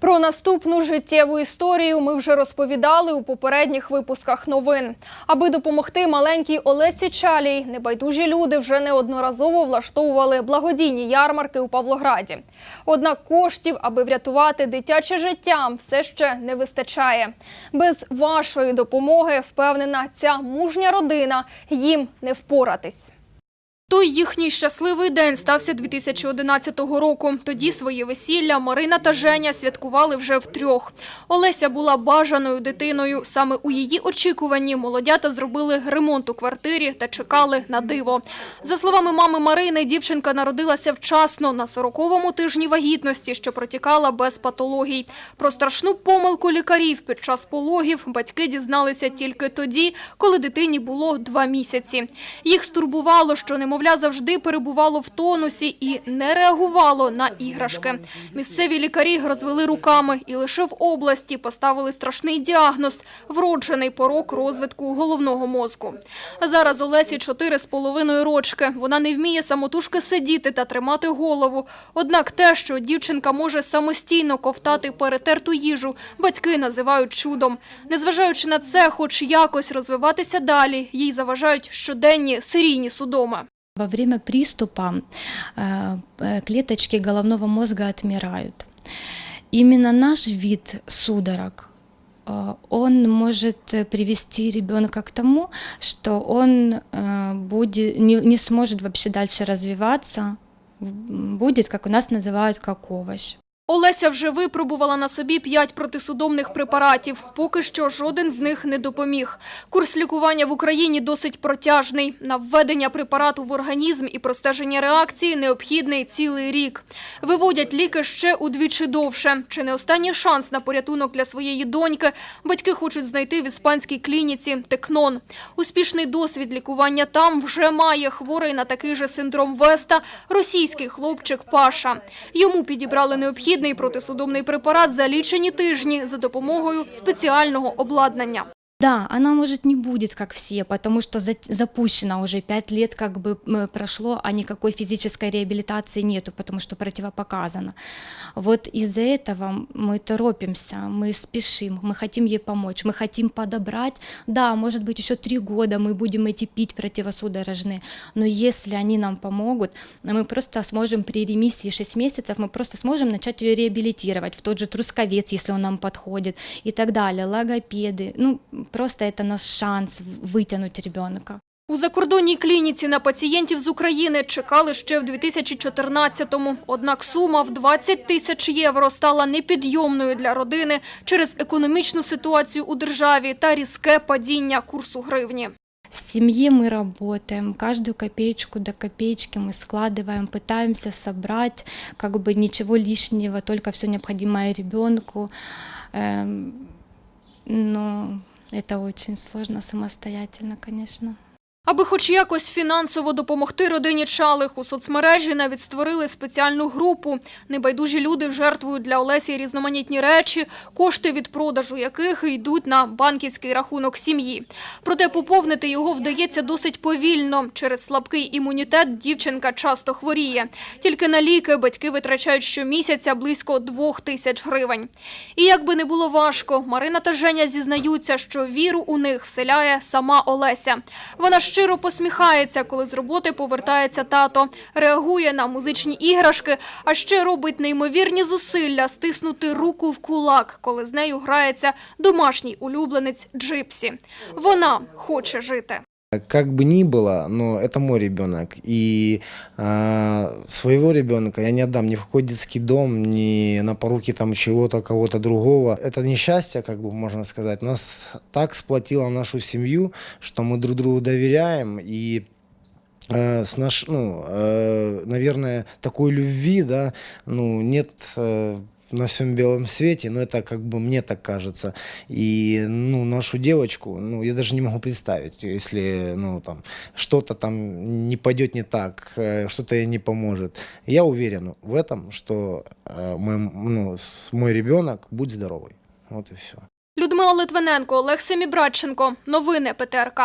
Про наступну життєву історію ми вже розповідали у попередніх випусках новин. Аби допомогти маленькій Олесі Чалій, небайдужі люди вже неодноразово влаштовували благодійні ярмарки у Павлограді. Однак коштів, аби врятувати дитяче життя, все ще не вистачає. Без вашої допомоги, впевнена, ця мужня родина їм не впоратись. Той їхній щасливий день стався 2011 року. Тоді своє весілля Марина та Женя святкували вже втрьох. Олеся була бажаною дитиною. Саме у її очікуванні молодята зробили ремонт у квартирі та чекали на диво. За словами мами Марини, дівчинка народилася вчасно на 40-му тижні вагітності, що протікала без патологій. Про страшну помилку лікарів під час пологів батьки дізналися тільки тоді, коли дитині було два місяці. Їх стурбувало, що немовля завжди перебувало в тонусі і не реагувало на іграшки. Місцеві лікарі розвели руками і лише в області поставили страшний діагноз – вроджений порок розвитку головного мозку. Зараз Олесі чотири з половиною рочки. Вона не вміє самотужки сидіти та тримати голову. Однак те, що дівчинка може самостійно ковтати перетерту їжу, батьки називають чудом. Незважаючи на це, хоч якось розвиватися далі, їй заважають щоденні серійні судоми. Во время приступа э, э, клеточки головного мозга отмирают. Именно наш вид судорог э, он может э, привести ребенка к тому, что он э, будет, не, не сможет вообще дальше развиваться, в- будет, как у нас называют, как овощ. Олеся вже випробувала на собі п'ять протисудомних препаратів. Поки що жоден з них не допоміг. Курс лікування в Україні досить протяжний. На введення препарату в організм і простеження реакції необхідний цілий рік. Виводять ліки ще удвічі довше. Чи не останній шанс на порятунок для своєї доньки батьки хочуть знайти в іспанській клініці Текнон. Успішний досвід лікування там вже має хворий на такий же синдром Веста російський хлопчик Паша. Йому підібрали необхідний протисудомний препарат за лічені тижні за допомогою спеціального обладнання. Да, она, может, не будет, как все, потому что за- запущено уже пять лет как бы прошло, а никакой физической реабилитации нету, потому что противопоказано. Вот из-за этого мы торопимся, мы спешим, мы хотим ей помочь, мы хотим подобрать. Да, может быть, еще три года мы будем эти пить противосудорожные, но если они нам помогут, мы просто сможем при ремиссии 6 месяцев, мы просто сможем начать ее реабилитировать в тот же трусковец, если он нам подходит, и так далее, логопеды. Ну, просто это наш шанс в- вытянуть ребенка. У закордонній клініці на пацієнтів з України чекали ще в 2014-му. Однак сума в 20 тисяч євро стала непідйомною для родини через економічну ситуацію у державі та різке падіння курсу гривні. В семье мы работаем, каждую копеечку до копеечки мы складываем, пытаемся собрать, как бы ничего лишнего, только все необходимое ребенку. Эм, Но это очень сложно самостоятельно, конечно. Аби хоч якось фінансово допомогти родині Чалих, у соцмережі навіть створили спеціальну групу. Небайдужі люди жертвують для Олесі різноманітні речі, кошти від продажу яких йдуть на банківський рахунок сім'ї. Проте поповнити його вдається досить повільно. Через слабкий імунітет дівчинка часто хворіє. Тільки на ліки батьки витрачають щомісяця близько двох тисяч гривень. І як би не було важко, Марина та Женя зізнаються, що віру у них вселяє сама Олеся. Вона щиро посміхається, коли з роботи повертається тато, реагує на музичні іграшки, а ще робить неймовірні зусилля стиснути руку в кулак, коли з нею грається домашній улюбленець Джипсі. Вона хоче жити. Как бы ни было, но это мой ребенок. И а, своего ребенка я не отдам ни в какой детский дом, ни на поруки там чего-то, кого-то другого. Это несчастье, как бы можно сказать, нас так сплотило нашу семью, что мы друг другу доверяем и э, с наш, ну, э, наверное, такой любви, да, ну, нет э, на всем белом свете, но это как бы мне так кажется. И, ну, нашу девочку, ну, я даже не могу представить, если, ну, там, что-то там не пойдет не так, э, что-то ей не поможет. Я уверен в этом, что э, мой, ну, с- мой ребенок будет здоровый. Вот и все. Людмила Литвиненко, Олег Семібратченко. Новини ПТРК.